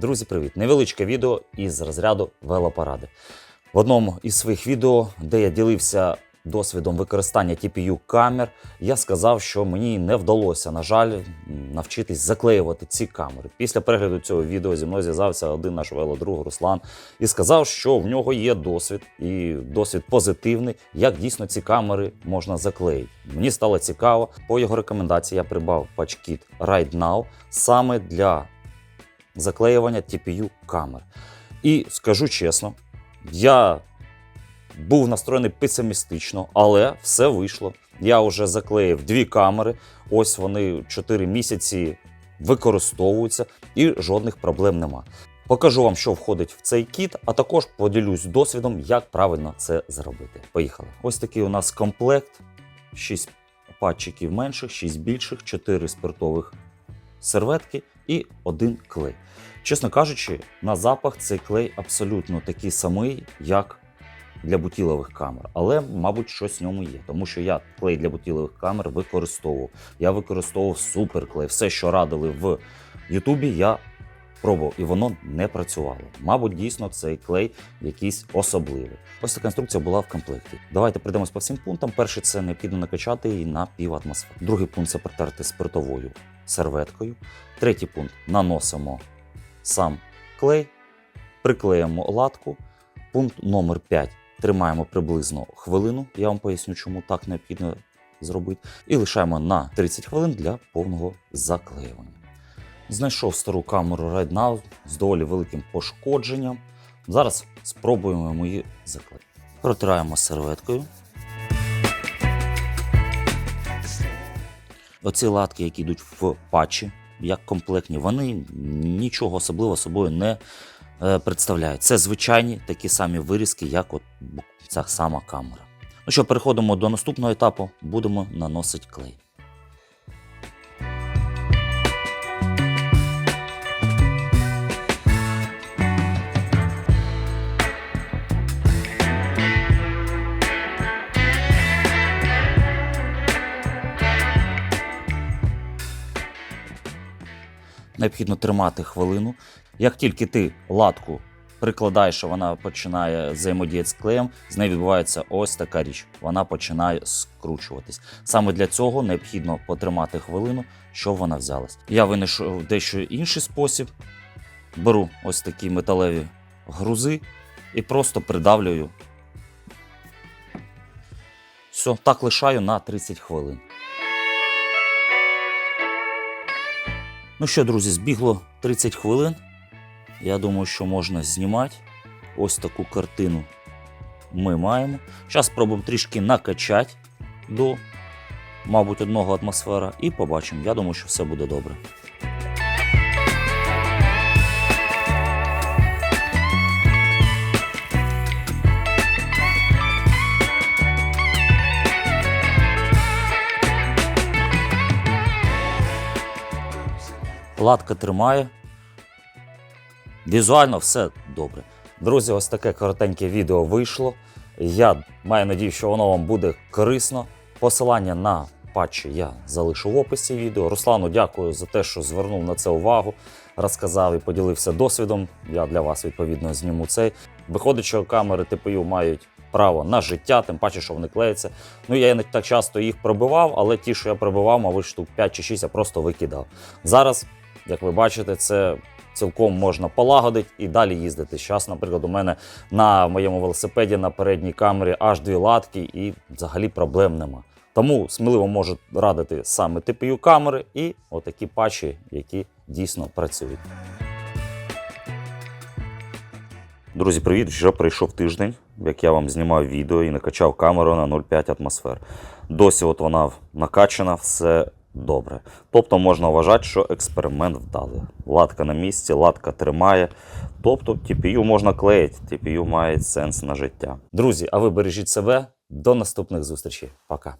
Друзі, привіт! Невеличке відео із розряду велопаради. В одному із своїх відео, де я ділився досвідом використання TPU камер, я сказав, що мені не вдалося, на жаль, навчитись заклеювати ці камери. Після перегляду цього відео зі мною зв'язався один наш велодруг Руслан і сказав, що в нього є досвід, і досвід позитивний, як дійсно ці камери можна заклеїти. Мені стало цікаво. По його рекомендації я придбав пачкіт Ride Now саме для заклеювання TPU камер. І скажу чесно, я був настроєний песимістично, але все вийшло. Я вже заклеїв дві камери. Ось вони 4 місяці використовуються і жодних проблем нема. Покажу вам, що входить в цей кіт, а також поділюсь досвідом, як правильно це зробити. Поїхали. Ось такий у нас комплект: 6 патчиків менших, 6 більших, 4 спиртових серветки і один клей. Чесно кажучи, на запах цей клей абсолютно такий самий, як для бутілових камер. Але, мабуть, щось в ньому є, тому що я клей для бутілових камер використовував. Я використовував суперклей. Все, що радили в Ютубі, я пробував, і воно не працювало. Мабуть, дійсно цей клей якийсь особливий. Ось така інструкція була в комплекті. Давайте прийдемось по всім пунктам. Перший це необхідно накачати її на пів атмосфери. Другий пункт це протерти спиртовою серветкою. Третій пункт наносимо сам клей, приклеїмо латку. Пункт номер 5 тримаємо приблизно хвилину. Я вам поясню, чому так необхідно зробити. І лишаємо на 30 хвилин для повного заклеювання. Знайшов стару камеру Right Now з доволі великим пошкодженням. Зараз спробуємо її заклеїти. Протираємо серветкою. Оці латки, які йдуть в патчі, як комплектні, вони нічого особливого собою не е, представляють. Це звичайні такі самі вирізки, як от ця сама камера. Ну що, переходимо до наступного етапу, будемо наносити клей. Необхідно тримати хвилину. Як тільки ти латку прикладаєш, і вона починає взаємодіяти з клеєм, з нею відбувається ось така річ. Вона починає скручуватись. Саме для цього необхідно потримати хвилину, щоб вона взялась. Я винайшов дещо інший спосіб. Беру ось такі металеві грузи і просто придавлюю. Все, так лишаю на 30 хвилин. Ну що, друзі, збігло 30 хвилин. Я думаю, що можна знімати. Ось таку картину ми маємо. Зараз спробуємо трішки накачати до, мабуть, одного атмосфера і побачимо. Я думаю, що все буде добре. Латка тримає. Візуально все добре. Друзі, ось таке коротеньке відео вийшло. Я маю надію, що воно вам буде корисно. Посилання на патчі я залишу в описі відео. Руслану дякую за те, що звернув на це увагу, розказав і поділився досвідом. Я для вас відповідно зніму цей. Виходить, що камери TPU мають право на життя, тим паче, що вони клеяться. Ну я не так часто їх пробивав, але ті, що я пробивав, мабуть, штук 5 чи 6 я просто викидав. Зараз, як ви бачите, це цілком можна полагодити і далі їздити. Зараз, наприклад, у мене на моєму велосипеді на передній камері аж дві латки, і взагалі проблем нема. Тому сміливо можу радити саме TPU камери і отакі патчі, які дійсно працюють. Друзі, привіт! Вже пройшов тиждень, як я вам знімав відео і накачав камеру на 0,5 атмосфер. Досі от вона накачана, все добре. Тобто можна вважати, що експеримент вдали. Латка на місці, латка тримає. Тобто TPU можна клеїти, TPU має сенс на життя. Друзі, а ви бережіть себе. До наступних зустрічей. Пока.